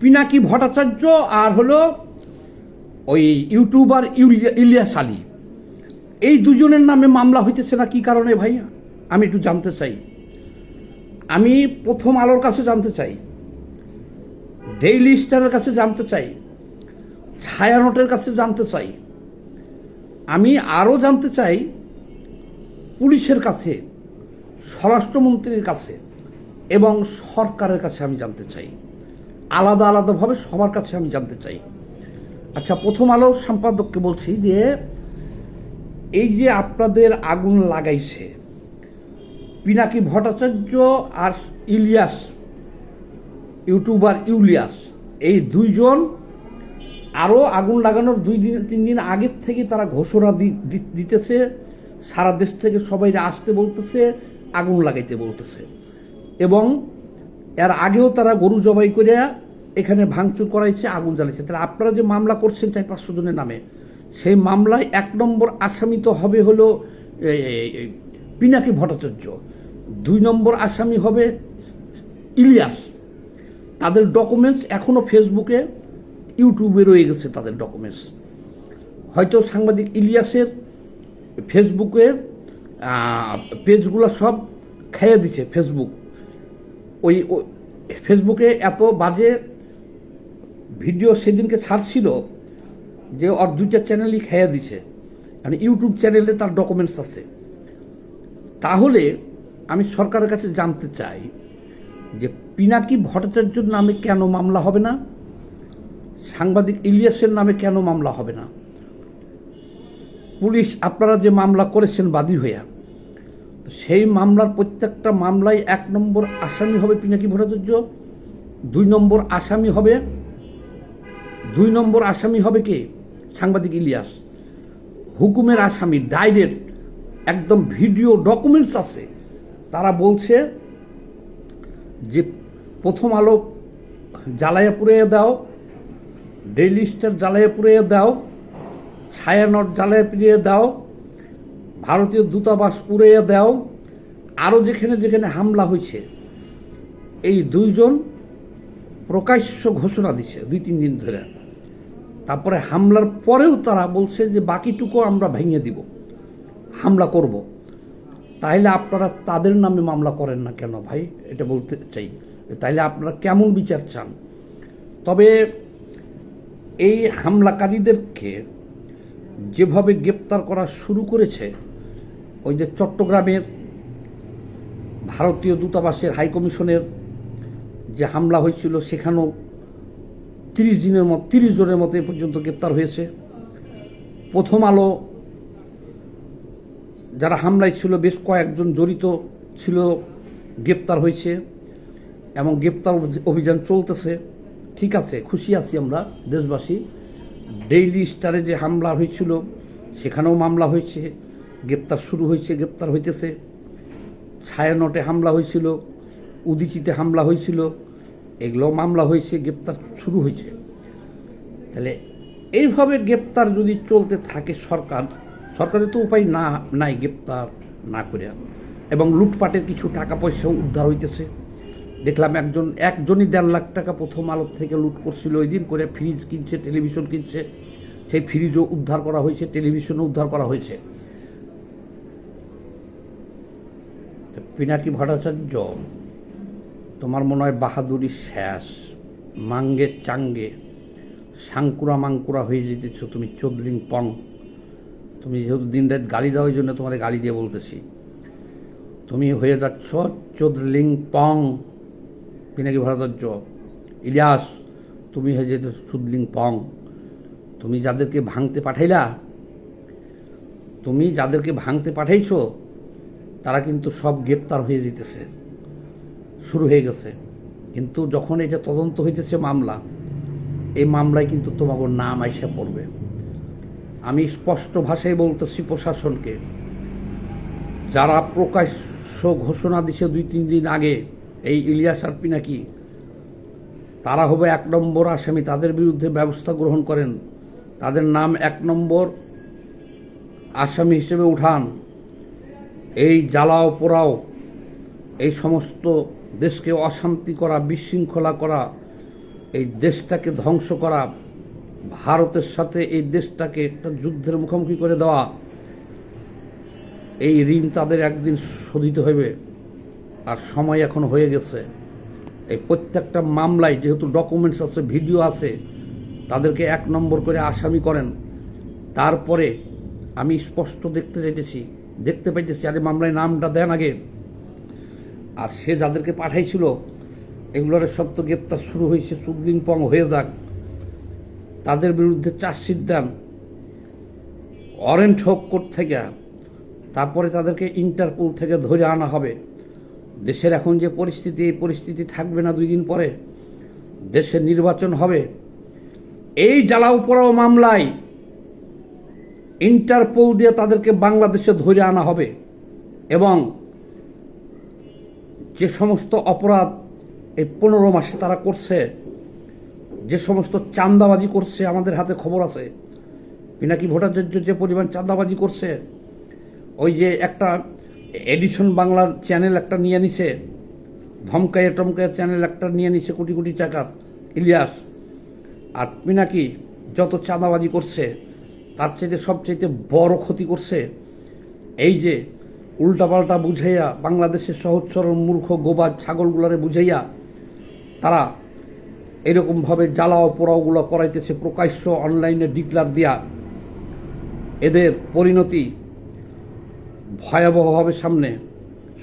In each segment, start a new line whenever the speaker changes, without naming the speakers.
পিনাকি ভট্টাচার্য আর হলো ওই ইউটিউবার ইলিয়াস আলী। এই দুজনের নামে মামলা হইতেছে না কি কারণে ভাই আমি একটু জানতে চাই। আমি প্রথম আলোর কাছে জানতে চাই। ডেইলি স্টারের কাছে জানতে চাই। ছায়ানটের কাছে জানতে চাই। আমি আরও জানতে চাই পুলিশের কাছে, স্বরাষ্ট্রমন্ত্রীর কাছে এবং সরকারের কাছে আমি জানতে চাই। আলাদা আলাদাভাবে সবার কাছে আমি জানতে চাই। আচ্ছা প্রথম আলো সম্পাদককে বলছি যে, এই যে আপনাদের আগুন লাগাইছে, পিনাকি ভট্টাচার্য আর ইলিয়াস, ইউটিউবার ইউলিয়াস, এই দুইজন আরও আগুন লাগানোর দুই দিন, তিন দিন আগের থেকে তারা ঘোষণা দিতেছে, সারা দেশ থেকে সবাই আসতে বলতেছে, আগুন লাগাইতে বলতেছে। এবং এর আগেও তারা গরু জবাই করে এখানে ভাঙচুর করাইছে, আগুন জ্বালিয়েছে তাহলে আপনারা যে মামলা করছেন চার পাঁচশো জনের নামে, সেই মামলায় এক নম্বর আসামি তো হবে হলো পিনাকি ভট্টাচার্য। দুই নম্বর আসামি হবে ইলিয়াস। তাদের ডকুমেন্টস এখনও ফেসবুকে ইউটিউবে রয়ে গেছে তাদের ডকুমেন্টস হয়তো সাংবাদিক ইলিয়াসের ফেসবুকে পেজগুলো সব খেয়ে দিছে ফেসবুক ওই ফেসবুকে এত বাজে ভিডিও সেদিনকে ছাড়ছিল যে ওর দুইটা চ্যানেলই খেয়ে দিছে। মানে ইউটিউব চ্যানেলে তার ডকুমেন্টস আছে। তাহলে আমি সরকারের কাছে জানতে চাই যে পিনাকি ভট্টাচার্যর নামে কেন মামলা হবে না? সাংবাদিক ইলিয়াসের নামে কেন মামলা হবে না? পুলিশ, আপনারা যে মামলা করেছেন বাদী হইয়া সেই মামলার প্রত্যেকটা মামলায় এক নম্বর আসামি হবে পিনাকি ভট্টাচার্য, দুই নম্বর আসামি হবে, দুই নম্বর আসামি হবে কে? সাংবাদিক ইলিয়াস। হুকুমের আসামি ডাইরেক্ট একদম ভিডিও ডকুমেন্টস আছে। তারা বলছে যে প্রথম আলো জ্বালাইয়া পুড়িয়ে দাও, ডেইলি স্টার জ্বালাইয়া পুড়িয়ে দাও, ছায়ানট জ্বালাইয়া পুড়িয়ে দাও ভারতীয় দূতাবাস উড়িয়ে দাও আরও যেখানে যেখানে হামলা হয়েছে, এই দুইজন প্রকাশ্য ঘোষণা দিচ্ছে দুই তিন দিন ধরে। তারপরে হামলার পরেও তারা বলছে যে বাকিটুকু আমরা ভেঙে দিব, হামলা করব। তাইলে আপনারা তাদের নামে মামলা করেন না কেন ভাই? এটা বলতে চাই তাইলে আপনারা কেমন বিচার চান? তবে এই হামলাকারীদেরকে যেভাবে গ্রেপ্তার করা শুরু করেছে ওই যে চট্টগ্রামের ভারতীয় দূতাবাসের হাইকমিশনের যে হামলা হয়েছিল, সেখানেও তিরিশ দিনের মতো, তিরিশ জনের মতো এ পর্যন্ত গ্রেপ্তার হয়েছে। প্রথম আলো যারা হামলায় ছিল, বেশ কয়েকজন জড়িত ছিল, গ্রেপ্তার হয়েছে এবং গ্রেপ্তার অভিযান চলতেছে। ঠিক আছে, খুশি আছি আমরা, দেশবাসী। ডেইলি স্টারে যে হামলা হয়েছিল, সেখানেও মামলা হয়েছে। গ্রেপ্তার শুরু হয়েছে, গ্রেপ্তার হইতেছে। ছায়ানটে হামলা হয়েছিল উদিচিতে হামলা হয়েছিল এগুলো মামলা হয়েছে, গ্রেপ্তার শুরু হয়েছে তাহলে এইভাবে গ্রেপ্তার যদি চলতে থাকে সরকার, সরকারের তো উপায় না, নাই গ্রেপ্তার না করে। এবং লুটপাটের কিছু টাকা পয়সাও উদ্ধার হইতেছে। দেখলাম একজন, একজনই দেড় লাখ টাকা প্রথম আলো থেকে লুট করছিল, ওই দিন করে ফ্রিজ কিনছে, টেলিভিশন কিনছে, সেই ফ্রিজও উদ্ধার করা হয়েছে, টেলিভিশনও উদ্ধার করা হয়েছে তো পিনাকি ভট্টাচার্য, তোমার মনে হয় বাহাদুরি শেষ। মাঙ্গে চাঙ্গে সাংকুরা মাংকুরা হয়ে যেতেছ তুমি চোদ্রিং পং। তুমি যেহেতু দিন রাত গালি দেওয়ার জন্য তোমার গালি দিয়ে বলতেছি। তুমি হয়ে যাচ্ছ চোদ্রলিং পং। পিনাকি ভট্টাচার্য, ইলিয়াস, তুমি হয়ে যেতে চুদলিং পং। তুমি যাদেরকে ভাঙতে পাঠাইলা, তুমি যাদেরকে ভাঙতে পাঠাইছো তারা কিন্তু সব গ্রেপ্তার হয়ে যেতেছে। শুরু হয়ে গেছে। কিন্তু যখন এটা তদন্ত হইতেছে মামলা, এই মামলায় কিন্তু তোমাকে নাম আইসা পড়বে। আমি স্পষ্ট ভাষায় বলতেছি প্রশাসনকে, যারা প্রকাশ্য ঘোষণা দিছে দুই, তিন দিন আগে এই ইলিয়াস আর পিনাকি তারা হবে এক নম্বর আসামি, তাদের বিরুদ্ধে ব্যবস্থা গ্রহণ করেন। তাদের নাম এক নম্বর আসামি হিসেবে উঠান। এই জ্বালাও পোড়াও, এই সমস্ত দেশকে অশান্তি করা, বিশৃঙ্খলা করা, এই দেশটাকে ধ্বংস করা, ভারতের সাথে এই দেশটাকে একটা যুদ্ধের মুখোমুখি করে দেওয়া, এই ঋণ তাদের একদিন শোধিত হবে। আর সময় এখন হয়ে গেছে। এই প্রত্যেকটা মামলায় যেহেতু ডকুমেন্টস আছে ভিডিও আছে, তাদেরকে এক নম্বর করে আসামি করেন। তারপরে আমি স্পষ্ট দেখতে চাইতেছি দেখতে পাইতেছি, আরে মামলায় নামটা দেন আগে। আর সে যাদেরকে পাঠাইছিল, এগুলোর সব তো গ্রেপ্তার শুরু হয়েছে সুদিন পং হয়ে যাক। তাদের বিরুদ্ধে চার্জশিট দেন অরেন্ট হোক কোর্ট থেকে, তারপরে তাদেরকে ইন্টারপোল থেকে ধরে আনা হবে। দেশের এখন যে পরিস্থিতি, এই পরিস্থিতি থাকবে না দুই দিন পরে। দেশের নির্বাচন হবে। এই জ্বালাও পোড়াও মামলায় ইন্টারপোল দিয়ে তাদেরকে বাংলাদেশে ধরে আনা হবে এবং যে সমস্ত অপরাধ এই পনেরো মাসে তারা করছে, যে সমস্ত চাঁদাবাজি করছে, আমাদের হাতে খবর আছে। পিনাকি ভট্টাচার্য যে পরিমাণ চাঁদাবাজি করছে, ওই যে একটা এডিশন বাংলার চ্যানেল একটা নিয়ে নিছে, ধমকায়ে টমকায়ে চ্যানেল একটা নিয়ে নিছে কোটি কোটি টাকার, ইলিয়াস। আর পিনাকি যত চাঁদাবাজি করছে তার চাইতে সবচাইতে বড় ক্ষতি করছে এই যে উল্টাপাল্টা বুঝাইয়া বাংলাদেশের সহজ সরল মূর্খ গোবাজ ছাগলগুলারে বুঝাইয়া তারা এরকমভাবে জ্বালাও পোড়াওগুলো করাইতেছে প্রকাশ্য অনলাইনে ডিক্লার দিয়া, এদের পরিণতি ভয়াবহভাবে সামনে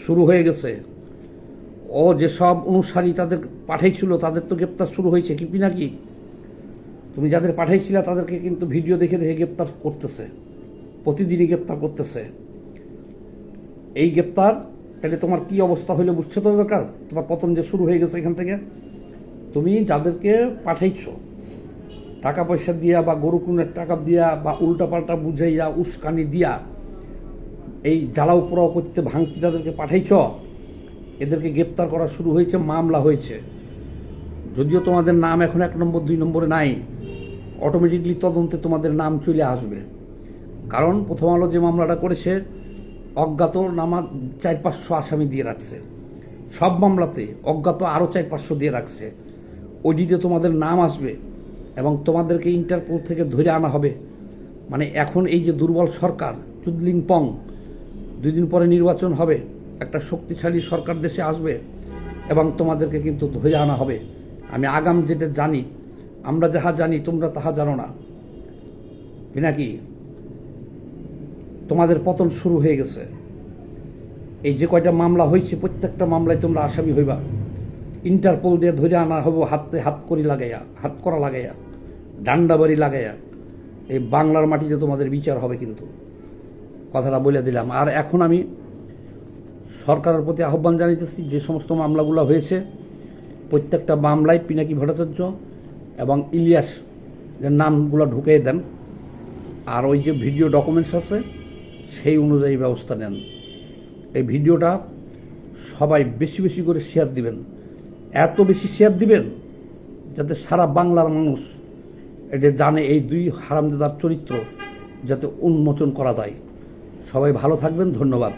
শুরু হয়ে গেছে। ও যেসব অনুসারী তাদের পাঠাইছিল, তাদের তো গ্রেপ্তার শুরু হয়েছে কি নাকি? তুমি যাদের পাঠাইছিলে তাদেরকে কিন্তু ভিডিও দেখে দেখে গ্রেপ্তার করতেছে। প্রতিদিনই গ্রেপ্তার করতেছে। এই গ্রেপ্তার, তাহলে তোমার কি অবস্থা হইলে বুঝছ তো দরকার তোমার পতন যে শুরু হয়ে গেছে এখান থেকে। তুমি যাদেরকে পাঠাইছো, টাকা পয়সা দিয়া বা গরু কুনের টাকা দিয়া বা উল্টাপাল্টা বুঝাইয়া, উস্কানি দিয়া, এই জ্বালাও পোড়াও করতে ভাঙতে যাদেরকে পাঠাইছ, এদেরকে গ্রেপ্তার করা শুরু হয়েছে, মামলা হয়েছে। যদিও তোমাদের নাম এখন এক নম্বর, দুই নম্বরে নাই অটোমেটিকলি তদন্তে তোমাদের নাম চলে আসবে। কারণ প্রথম আলো যে মামলাটা করেছে, অজ্ঞাত নামা চার পাঁচশো আসামি দিয়ে রাখছে। সব মামলাতে অজ্ঞাত আরও চার পাঁচশো দিয়ে রাখছে। ওইটিতে তোমাদের নাম আসবে এবং তোমাদেরকে ইন্টারপোল থেকে ধরে আনা হবে। মানে এখন এই যে দুর্বল সরকার, চুদলিং পং, দুই দিন পরে নির্বাচন হবে, একটা শক্তিশালী সরকার দেশে আসবে এবং তোমাদেরকে কিন্তু ধরে আনা হবে। আমি আগাম যেটা জানি, আমরা যাহা জানি, তোমরা তাহা জানো না। পিনাকি তোমাদের পতন শুরু হয়ে গেছে। এই যে কয়টা মামলা হয়েছে, প্রত্যেকটা মামলায় তোমরা আসামি হইবা। ইন্টারপোল দিয়ে ধরে আনা হব, হাতে হাত করি লাগাইয়া, হাত করা লাগাইয়া, ডান্ডা বাড়ি লাগাইয়া। এই বাংলার মাটিতে তোমাদের বিচার হবে কিন্তু। কথাটা বলে দিলাম। আর এখন আমি সরকারের প্রতি আহ্বান জানাইতেছি যে সমস্ত মামলাগুলো হয়েছে প্রত্যেকটা মামলায় পিনাকি ভট্টাচার্য এবং ইলিয়াস নামগুলো ঢুকিয়ে দেন, আর ওই যে ভিডিও ডকুমেন্টস আছে, সেই অনুযায়ী ব্যবস্থা নেন। এই ভিডিওটা সবাই বেশি বেশি করে শেয়ার দিবেন। এত বেশি শেয়ার দিবেন যাতে সারা বাংলার মানুষ এটা জানে এই দুই হারামদাদার চরিত্র যাতে উন্মোচন করা যায়। সবাই ভালো থাকবেন, ধন্যবাদ।